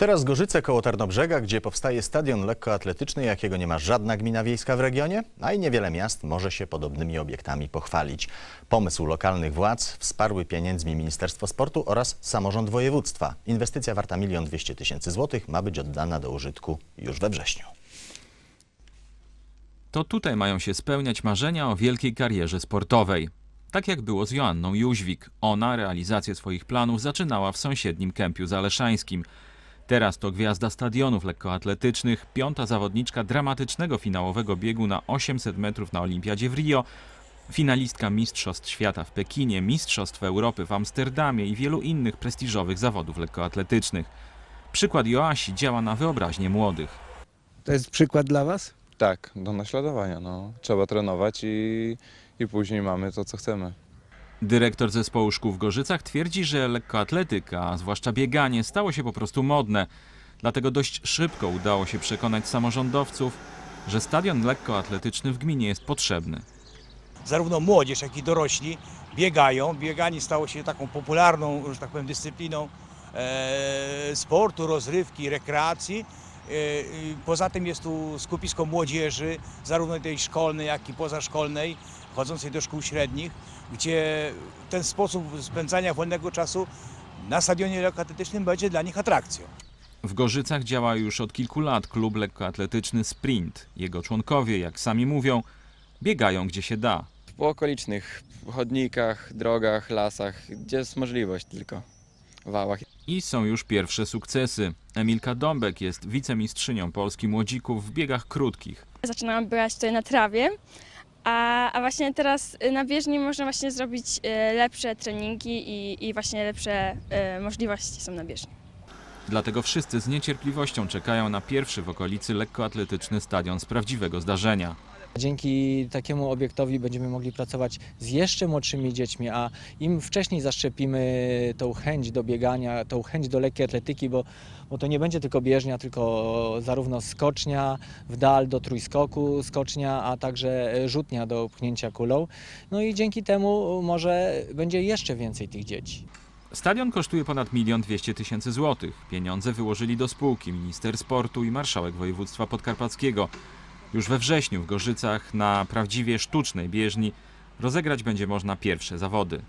Teraz Gorzyce koło Tarnobrzega, gdzie powstaje stadion lekkoatletyczny, jakiego nie ma żadna gmina wiejska w regionie, a i niewiele miast może się podobnymi obiektami pochwalić. Pomysł lokalnych władz wsparły pieniędzmi Ministerstwo Sportu oraz samorząd województwa. Inwestycja warta 1 200 tysięcy złotych ma być oddana do użytku już we wrześniu. To tutaj mają się spełniać marzenia o wielkiej karierze sportowej. Tak jak było z Joanną Jóźwik. Ona realizację swoich planów zaczynała w sąsiednim Kępiu Zaleszańskim. Teraz to gwiazda stadionów lekkoatletycznych, piąta zawodniczka dramatycznego finałowego biegu na 800 metrów na Olimpiadzie w Rio, finalistka Mistrzostw Świata w Pekinie, Mistrzostw Europy w Amsterdamie i wielu innych prestiżowych zawodów lekkoatletycznych. Przykład Joasi działa na wyobraźnię młodych. To jest przykład dla Was? Tak, do naśladowania. No. Trzeba trenować i, i później mamy to, co chcemy. Dyrektor zespołu szkół w Gorzycach twierdzi, że lekkoatletyka, a zwłaszcza bieganie, stało się po prostu modne. Dlatego dość szybko udało się przekonać samorządowców, że stadion lekkoatletyczny w gminie jest potrzebny. zarówno młodzież, jak i dorośli biegają. Bieganie stało się taką popularną, że tak powiem, dyscypliną e, sportu, rozrywki, rekreacji. E, poza tym jest tu skupisko młodzieży, zarówno tej szkolnej, jak i pozaszkolnej, chodzącej do szkół średnich, gdzie ten sposób spędzania wolnego czasu na stadionie lekkoatletycznym będzie dla nich atrakcją. W Gorzycach działa już od kilku lat klub lekkoatletyczny Sprint. Jego członkowie, jak sami mówią, biegają gdzie się da. po okolicznych chodnikach, drogach, lasach, gdzie jest możliwość tylko, wałach. I są już pierwsze sukcesy. Emilka Dąbek jest wicemistrzynią Polski młodzików w biegach krótkich. Zaczynałam biegać tutaj na trawie, a, a właśnie teraz y, na bieżni można właśnie zrobić y, lepsze treningi i, i właśnie lepsze y, możliwości są na bieżni. Dlatego wszyscy z niecierpliwością czekają na pierwszy w okolicy lekkoatletyczny stadion z prawdziwego zdarzenia. Dzięki takiemu obiektowi będziemy mogli pracować z jeszcze młodszymi dziećmi, a im wcześniej zaszczepimy tą chęć do biegania, tą chęć do lekkiej atletyki, bo, bo to nie będzie tylko bieżnia, tylko zarówno skocznia w dal do trójskoku, skocznia, a także rzutnia do pchnięcia kulą. No i dzięki temu może będzie jeszcze więcej tych dzieci. Stadion kosztuje ponad 1 200 tysięcy złotych. Pieniądze wyłożyli do spółki minister sportu i marszałek województwa podkarpackiego. Już we wrześniu w Gorzycach na prawdziwie sztucznej bieżni rozegrać będzie można pierwsze zawody.